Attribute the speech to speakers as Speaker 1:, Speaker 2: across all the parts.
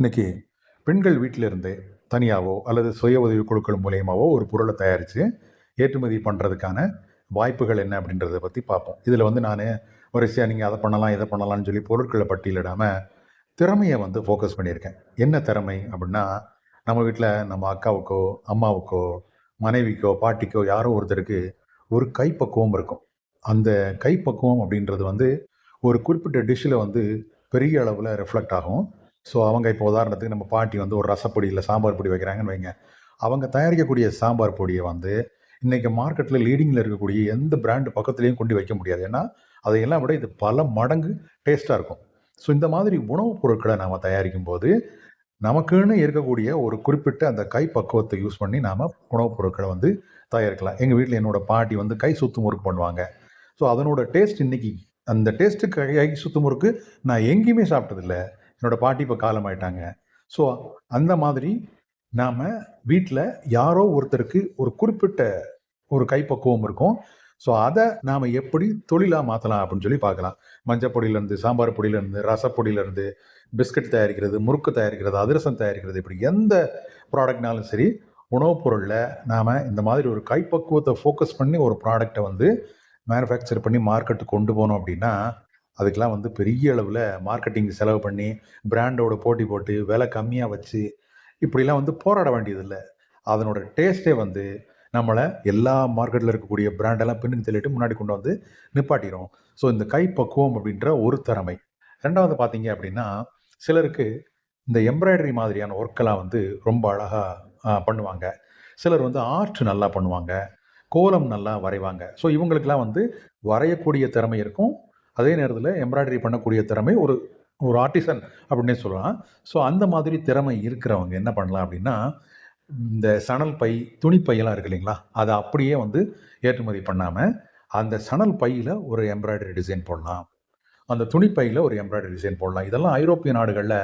Speaker 1: இன்னைக்கு பெண்கள் வீட்டில் இருந்து தனியாகவோ அல்லது சுய உதவி குழுக்கள் மூலியமாகவோ ஒரு பொருளை தயாரித்து ஏற்றுமதி பண்ணுறதுக்கான வாய்ப்புகள் என்ன அப்படின்றத பற்றி பார்ப்போம். இதில் வந்து நான் வரிசையாக நீங்கள் அதை பண்ணலாம் இதை பண்ணலாம்னு சொல்லி பொருட்களை பட்டியலிடாமல் திறமையை வந்து ஃபோக்கஸ் பண்ணியிருக்கேன். என்ன திறமை அப்படின்னா நம்ம வீட்டில் நம்ம அக்காவுக்கோ அம்மாவுக்கோ மனைவிக்கோ பாட்டிக்கோ யாரோ ஒருத்தருக்கு ஒரு கைப்பக்குவம் இருக்கும். அந்த கைப்பக்குவம் அப்படின்றது வந்து ஒரு குறிப்பிட்ட டிஷ்ஷில் வந்து பெரிய அளவில் ரிஃப்ளெக்ட் ஆகும். ஸோ அவங்க இப்போ உதாரணத்துக்கு நம்ம பாட்டி வந்து ஒரு ரசப்பொடி இல்லை சாம்பார் பொடி வைக்கிறாங்கன்னு வைங்க. அவங்க தயாரிக்கக்கூடிய சாம்பார் பொடியை வந்து இன்றைக்கி மார்க்கெட்டில் லீடிங்கில் இருக்கக்கூடிய எந்த பிராண்டு பக்கத்துலேயும் கொண்டு வைக்க முடியாது. ஏன்னா அதையெல்லாம் விட இது பல மடங்கு டேஸ்ட்டாக இருக்கும். ஸோ இந்த மாதிரி உணவுப் பொருட்களை நாம் தயாரிக்கும் போது நமக்குன்னு இருக்கக்கூடிய ஒரு குறிப்பிட்ட அந்த கை பக்குவத்தை யூஸ் பண்ணி நாம் உணவுப் பொருட்களை வந்து தயாரிக்கலாம். எங்கள் வீட்டில் என்னோட பாட்டி வந்து கை சுத்து முறுக்கு பண்ணுவாங்க. ஸோ அதனோட டேஸ்ட் இன்றைக்கி அந்த டேஸ்ட்டு கை சுத்து முறுக்கு நான் எங்கேயுமே சாப்பிட்டதில்ல. என்னோட பாட்டி இப்போ காலம் ஆயிட்டாங்க. ஸோ அந்த மாதிரி நாம் வீட்டில் யாரோ ஒருத்தருக்கு ஒரு குறிப்பிட்ட ஒரு கைப்பக்குவம் இருக்கும். ஸோ அதை நாம் எப்படி தொழிலாக மாற்றலாம் அப்படின்னு சொல்லி பார்க்கலாம். மஞ்சள் பொடியிலேருந்து சாம்பார் பொடியிலேருந்து ரசப்பொடியிலேருந்து பிஸ்கட் தயாரிக்கிறது முறுக்கு தயாரிக்கிறது அதிரசம் தயாரிக்கிறது இப்படி எந்த ப்ராடக்ட்னாலும் சரி உணவுப் பொருளில் நாம் இந்த மாதிரி ஒரு கைப்பக்குவத்தை ஃபோக்கஸ் பண்ணி ஒரு ப்ராடக்டை வந்து மேனுஃபேக்சர் பண்ணி மார்க்கெட்டுக்கு கொண்டு போனோம் அப்படின்னா அதுக்கெலாம் வந்து பெரிய அளவில் மார்க்கெட்டிங் செலவு பண்ணி பிராண்டோட போட்டி போட்டு விலை கம்மியாக வச்சு இப்படிலாம் வந்து போராட வேண்டியதில்லை. அதனோட டேஸ்ட்டே வந்து நம்மளை எல்லா மார்க்கெட்டில் இருக்கக்கூடிய பிராண்டெல்லாம் பின்னுக்கு தள்ளிட்டு முன்னாடி கொண்டு வந்து நிப்பாட்டிடும் ஸோ இந்த கைப்பக்குவம் அப்படின்ற ஒரு திறமை. ரெண்டாவது பார்த்தீங்க அப்படின்னா சிலருக்கு இந்த எம்ப்ராய்டரி மாதிரியான ஒர்க்கெல்லாம் வந்து ரொம்ப அழகாக பண்ணுவாங்க. சிலர் வந்து ஆர்ட் நல்லா பண்ணுவாங்க. கோலம் நல்லா வரைவாங்க. ஸோ இவங்களுக்கெல்லாம் வந்து வரையக்கூடிய திறமை இருக்கும். அதே நேரத்தில் எம்ப்ராய்டரி பண்ணக்கூடிய திறமை ஒரு ஒரு ஆர்டிசன் அப்படின்னே சொல்லலாம். ஸோ அந்த மாதிரி திறமை இருக்கிறவங்க என்ன பண்ணலாம் அப்படின்னா இந்த சணல் பை துணிப்பையெல்லாம் இருக்கு இல்லைங்களா? அதை அப்படியே வந்து ஏற்றுமதி பண்ணாமல் அந்த சணல் பையில் ஒரு எம்ப்ராய்டரி டிசைன் போடலாம். அந்த துணிப்பையில் ஒரு எம்ப்ராய்டரி டிசைன் போடலாம். இதெல்லாம் ஐரோப்பிய நாடுகளில்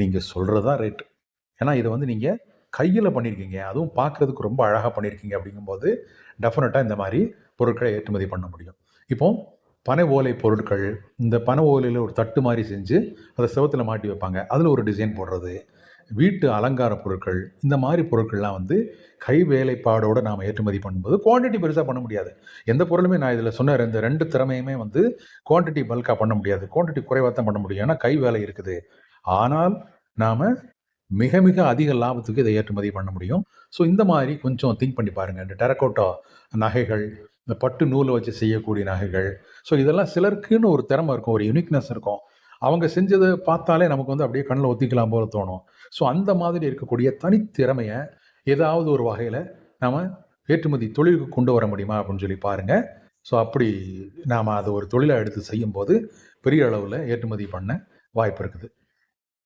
Speaker 1: நீங்கள் சொல்கிறது தான் ரேட்டு ஏன்னா இதை வந்து நீங்கள் கையில் பண்ணியிருக்கீங்க அதுவும் பார்க்குறதுக்கு ரொம்ப அழகாக பண்ணியிருக்கீங்க அப்படிங்கும்போது டெஃபினட்டாக இந்த மாதிரி பொருட்களை ஏற்றுமதி பண்ண முடியும். இப்போது பனை ஓலை பொருட்கள் இந்த பனை ஓலையில் ஒரு தட்டு மாதிரி செஞ்சு அதை செவத்தில் மாட்டி வைப்பாங்க. அதில் ஒரு டிசைன் போடுறது. வீட்டு அலங்கார பொருட்கள் இந்த மாதிரி பொருட்கள்லாம் வந்து கை வேலைப்பாடோடு நாம் ஏற்றுமதி பண்ணும்போது குவான்டிட்டி பெருசாக பண்ண முடியாது. எந்த பொருளுமே நான் இதில் சொன்ன இந்த ரெண்டு திறமையுமே வந்து குவான்டிட்டி பல்காக பண்ண முடியாது. குவான்டிட்டி குறைவாக தான் பண்ண முடியும். ஏன்னா கை வேலை இருக்குது. ஆனால் நாம் மிக மிக அதிக லாபத்துக்கு இதை ஏற்றுமதி பண்ண முடியும். ஸோ இந்த மாதிரி கொஞ்சம் திங்க் பண்ணி பாருங்கள் இந்த டெரக்கோட்டா நகைகள் இந்த பட்டு நூலை வச்சு செய்யக்கூடிய நகைகள். ஸோ இதெல்லாம் சிலருக்குன்னு ஒரு திறமை இருக்கும் ஒரு யுனிக்னஸ் இருக்கும். அவங்க செஞ்சதை பார்த்தாலே நமக்கு வந்து அப்படியே கண்ணில் ஒத்திக்கலாம் போல தோணும். ஸோ அந்த மாதிரி இருக்கக்கூடிய தனித்திறமையை ஏதாவது ஒரு வகையில் நாம் ஏற்றுமதி தொழிலுக்கு கொண்டு வர முடியுமா அப்படின்னு சொல்லி பாருங்கள் ஸோ அப்படி நாம் அதை ஒரு தொழிலாக எடுத்து செய்யும்போது பெரிய அளவில் ஏற்றுமதி பண்ண வாய்ப்பு இருக்குது.